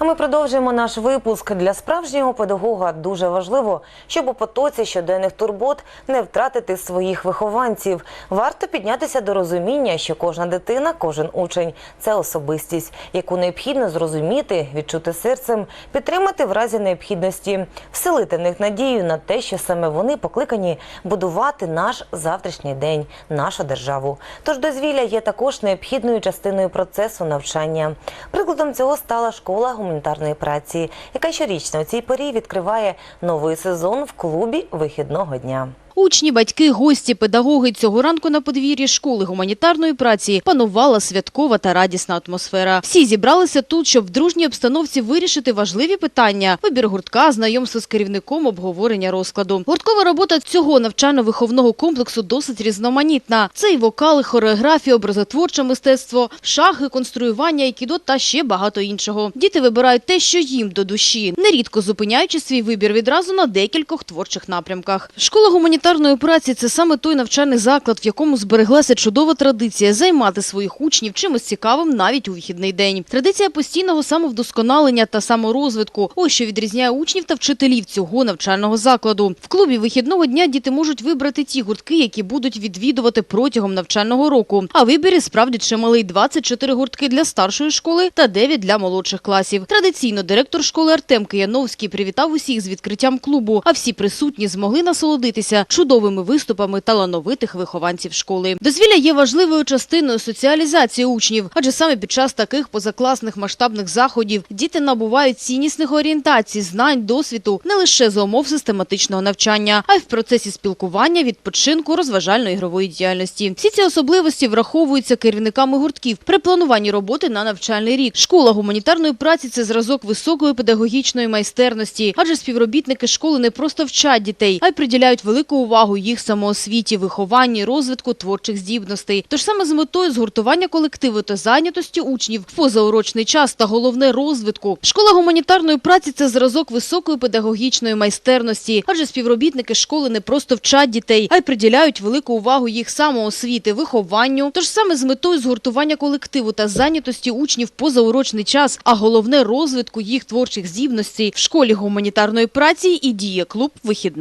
А ми продовжуємо наш випуск. Для справжнього педагога дуже важливо, щоб у потоці щоденних турбот не втратити своїх вихованців. Варто піднятися до розуміння, що кожна дитина, кожен учень це особистість, яку необхідно зрозуміти, відчути серцем, підтримати в разі необхідності, вселити в них надію на те, що саме вони покликані будувати наш завтрашній день, нашу державу. Тож дозвілля є також необхідною частиною процесу навчання. Прикладом цього стала школа гуманітарної праці, яка щорічно у цій порі відкриває новий сезон в клубі вихідного дня. Учні, батьки, гості, педагоги цього ранку на подвір'ї школи гуманітарної праці панувала святкова та радісна атмосфера. Всі зібралися тут, щоб в дружній обстановці вирішити важливі питання: вибір гуртка, знайомство з керівником, обговорення розкладу. Гурткова робота цього навчально-виховного комплексу досить різноманітна. Це і вокали, хореографія, образотворче мистецтво, шахи, конструювання, айкідо та ще багато іншого. Діти вибирають те, що їм до душі, нерідко зупиняючи свій вибір відразу на декількох творчих напрямках. Школа гуманітарної праці – це саме той навчальний заклад, в якому збереглася чудова традиція займати своїх учнів чимось цікавим навіть у вихідний день. Традиція постійного самовдосконалення та саморозвитку – ось що відрізняє учнів та вчителів цього навчального закладу. В клубі вихідного дня діти можуть вибрати ті гуртки, які будуть відвідувати протягом навчального року. А вибір справді чималий – 24 гуртки для старшої школи та 9 для молодших класів. Традиційно директор школи Артем Кияновський привітав усіх з відкриттям клубу, а всі присутні змогли насолодитися чудовими виступами талановитих вихованців школи. Дозвілля є важливою частиною соціалізації учнів, адже саме під час таких позакласних масштабних заходів діти набувають ціннісних орієнтацій, знань, досвіду не лише за умов систематичного навчання, а й в процесі спілкування, відпочинку, розважально-ігрової діяльності. Всі ці особливості враховуються керівниками гуртків при плануванні роботи на навчальний рік. Школа гуманітарної праці це зразок високої педагогічної майстерності, адже співробітники школи не просто вчать дітей, а й приділяють велику увагу їх самоосвіті, вихованні, розвитку творчих здібностей. Тож саме з метою згуртування колективу та зайнятості учнів в позаурочний час та головне розвитку. Школа гуманітарної праці це зразок високої педагогічної майстерності, адже співробітники школи не просто вчать дітей, а й приділяють велику увагу їх самоосвіти, вихованню. Тож саме з метою згуртування колективу та зайнятості учнів позаурочний час, а головне розвитку їх творчих здібностей в школі гуманітарної праці і діє клуб вихідного